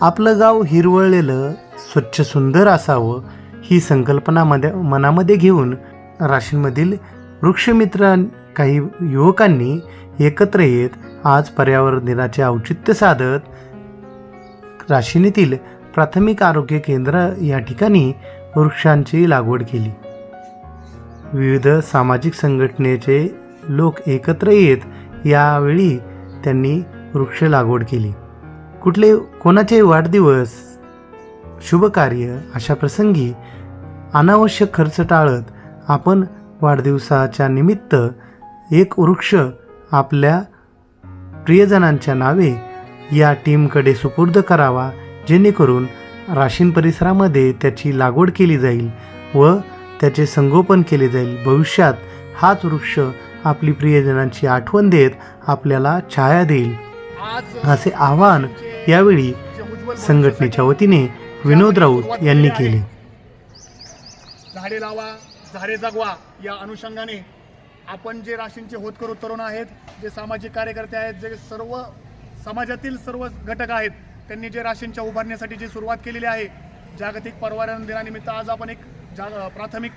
आपलं गाव हिरवळलेलं स्वच्छ सुंदर असावं ही संकल्पना मध्ये मनामध्ये घेऊन राशींमधील वृक्षमित्र काही युवकांनी एकत्र येत आज पर्यावरण दिनाचे औचित्य साधत राशीनीतील प्राथमिक आरोग्य केंद्र या ठिकाणी वृक्षांची लागवड केली. विविध सामाजिक संघटनेचे लोक एकत्र येत यावेळी त्यांनी वृक्ष लागवड केली. कुठले कोणाचे वाढदिवस शुभकार्य अशा प्रसंगी अनावश्यक खर्च टाळत आपण वाढदिवसाच्या निमित्त एक वृक्ष आपल्या प्रियजनांच्या नावे या टीमकडे सुपूर्द करावा जेणेकरून राशीन परिसरामध्ये त्याची लागवड केली जाईल व त्याचे संगोपन केले जाईल. भविष्यात हाच वृक्ष आपली प्रियजनांची आठवण देत आपल्याला छाया देईल. असे आवाहन यावेळी संघटनेच्या वतीने विनोद राऊत यांनी केले. झाडे लावा झाडे जगवा या अनुषंगाने आपण जे राशींचे होतकरू तरुण आहेत जे सामाजिक कार्यकर्ते आहेत जे सर्व समाजातील सर्व घटक आहेत त्यांनी जे राशींच्या उभारण्यासाठी जी सुरुवात केलेली आहे जागतिक पर्यावरण दिनानिमित्त आज आपण एक जा प्राथमिक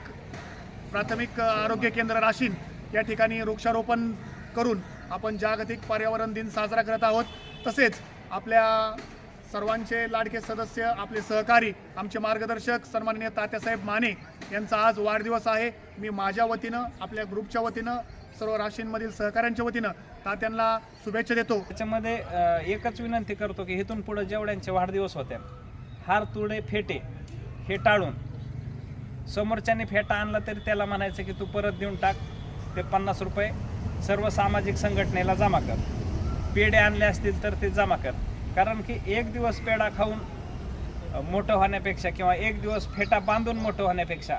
प्राथमिक आरोग्य केंद्र राशीन या ठिकाणी वृक्षारोपण करून आपण जागतिक पर्यावरण दिन साजरा करत आहोत. तसेच आपल्या सर्वांचे लाडके सदस्य आपले सहकारी आमचे मार्गदर्शक सन्माननीय तात्यासाहेब माने यांचा आज वाढदिवस आहे. मी माझ्या वतीनं आपल्या ग्रुपच्या वतीनं सर्व राशींमधील सहकाऱ्यांच्या वतीनं तात्यांना शुभेच्छा देतो. त्याच्यामध्ये एकच विनंती करतो की इथून पुढे जेवढ्यांचे वाढदिवस होते हार तुडे फेटे हे टाळून. समोरच्याने फेटा आणला तरी त्याला म्हणायचं की तू परत देऊन टाक ते पन्नास रुपये. सर्व सामाजिक संघटनेला जमा कर. पेढे आणले असतील तर ते जमा कर. कारण की एक दिवस पेढा खाऊन मोठं होण्यापेक्षा किंवा एक दिवस फेटा बांधून मोठं होण्यापेक्षा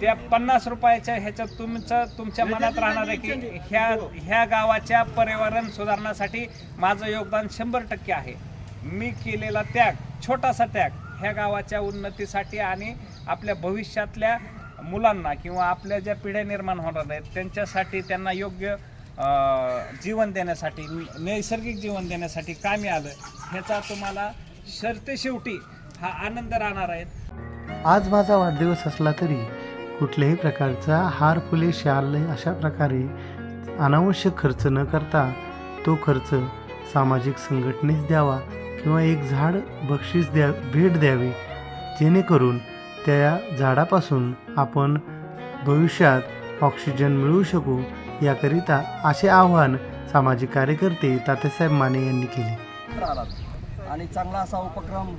त्या पन्नास रुपयाच्या ह्याच्यात तुमचं तुमच्या मनात राहणार आहे की ह्या ह्या गावाच्या पर्यावरण सुधारण्यासाठी माझं योगदान शंभर टक्के आहे. मी केलेला त्याग छोटासा त्याग ह्या गावाच्या उन्नतीसाठी आणि आपल्या भविष्यातल्या मुलांना किंवा आपल्या ज्या पिढ्या निर्माण होणार आहेत त्यांच्यासाठी त्यांना योग्य जीवन देण्यासाठी नैसर्गिक जीवन देण्यासाठी कामी आलं ह्याचा तुम्हाला शर्ते शेवटी हा आनंद राहणार आहे. आज माझा वाढदिवस असला तरी कुठल्याही प्रकारचा हार फुले शाल अशा प्रकारे अनावश्यक खर्च न करता तो खर्च सामाजिक संघटनेस द्यावा किंवा एक झाड बक्षीस द्या भेट द्यावी. जेणेकरून त्या झाडापासून आपण भविष्यात ऑक्सिजन मिळवू शकू याकरिता असे आव्हान सामाजिक कार्यकर्ते तात्यासाहेब माने यांनी केले. आणि चांगला असा उपक्रम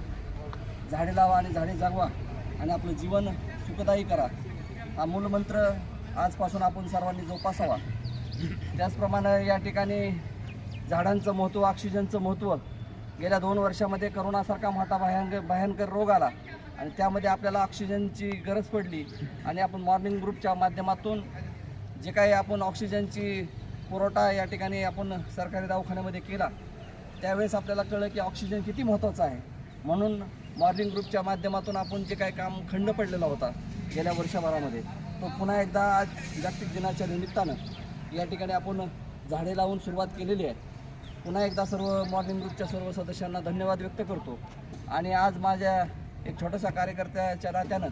झाडे लावा आणि झाडे जगवा आणि आपलं जीवन सुखदायी करा. हा मूलमंत्र आजपासून आपण सर्वांनी जोपासावा. त्याचप्रमाणे या ठिकाणी झाडांचं महत्त्व ऑक्सिजनचं महत्त्व गेल्या दोन वर्षामध्ये करोनासारखा मोठा भयंकर भयंकर रोग आला आणि त्यामध्ये आपल्याला ऑक्सिजनची गरज पडली आणि आपण मॉर्निंग ग्रुपच्या माध्यमातून जे काही आपण ऑक्सिजनची पुरवठा या ठिकाणी आपण सरकारी दवाखान्यामध्ये केला त्यावेळेस आपल्याला कळलं की ऑक्सिजन किती महत्त्वाचं आहे. म्हणून मॉर्निंग ग्रुपच्या माध्यमातून आपण जे काही काम खंड पडलेला होता गेल्या वर्षभरामध्ये तो पुन्हा एकदा आज जागतिक दिनाच्या निमित्तानं या ठिकाणी आपण झाडे लावून सुरुवात केलेली आहे. पुन्हा एकदा सर्व मॉर्निंग ग्रुपच्या सर्व सदस्यांना धन्यवाद व्यक्त करतो. आणि आज माझ्या एक छोट्याशा कार्यकर्त्याच्या नात्यानं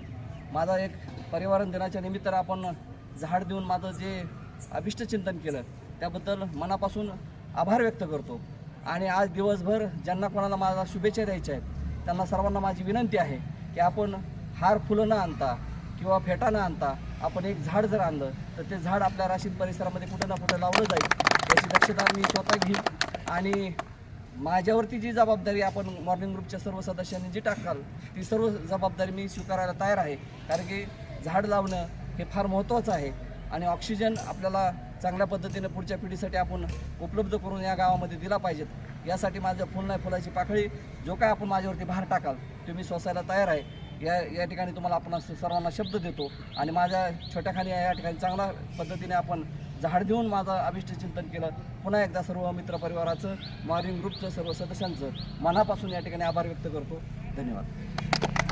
माझा एक परिवारण दिनाच्या निमित्तानं आपण झाड देऊन माझं जे अभिष्टचिंतन केलं त्याबद्दल मनापासून आभार व्यक्त करतो. आणि आज दिवसभर ज्यांना कोणाला माझा शुभेच्छा द्यायच्या आहेत त्यांना सर्वांना माझी विनंती आहे की आपण हार फुलं न आणता किंवा फेटा न आणता आपण एक झाड जर आणलं तर ते झाड आपल्या राशीद परिसरामध्ये कुठे ना कुठे लावलं जाईल याची दक्षता मी स्वतः घेईन. आणि माझ्यावरती जी जबाबदारी आपण मॉर्निंग ग्रुपच्या सर्व सदस्यांनी जी टाकाल ती सर्व जबाबदारी मी स्वीकारायला तयार आहे. कारण की झाड लावणं हे फार महत्त्वाचं आहे. आणि ऑक्सिजन आपल्याला चांगल्या पद्धतीने पुढच्या पिढीसाठी आपण उपलब्ध करून या गावामध्ये दिला पाहिजेत. यासाठी माझ्या फुल नाही फुलाची पाकळी जो काय आपण माझ्यावरती भार टाकाल तो मी सोसायला तयार आहे. या या ठिकाणी तुम्हाला आपण सर्वांना शब्द देतो. आणि माझ्या छोट्याखाली या ठिकाणी चांगल्या पद्धतीने आपण झाड देऊन माझं अभिष्ट चिंतन केलं. पुन्हा एकदा सर्व मित्रपरिवाराचं मॉर्निंग ग्रुपचं सर्व सदस्यांचं मनापासून या ठिकाणी आभार व्यक्त करतो. धन्यवाद.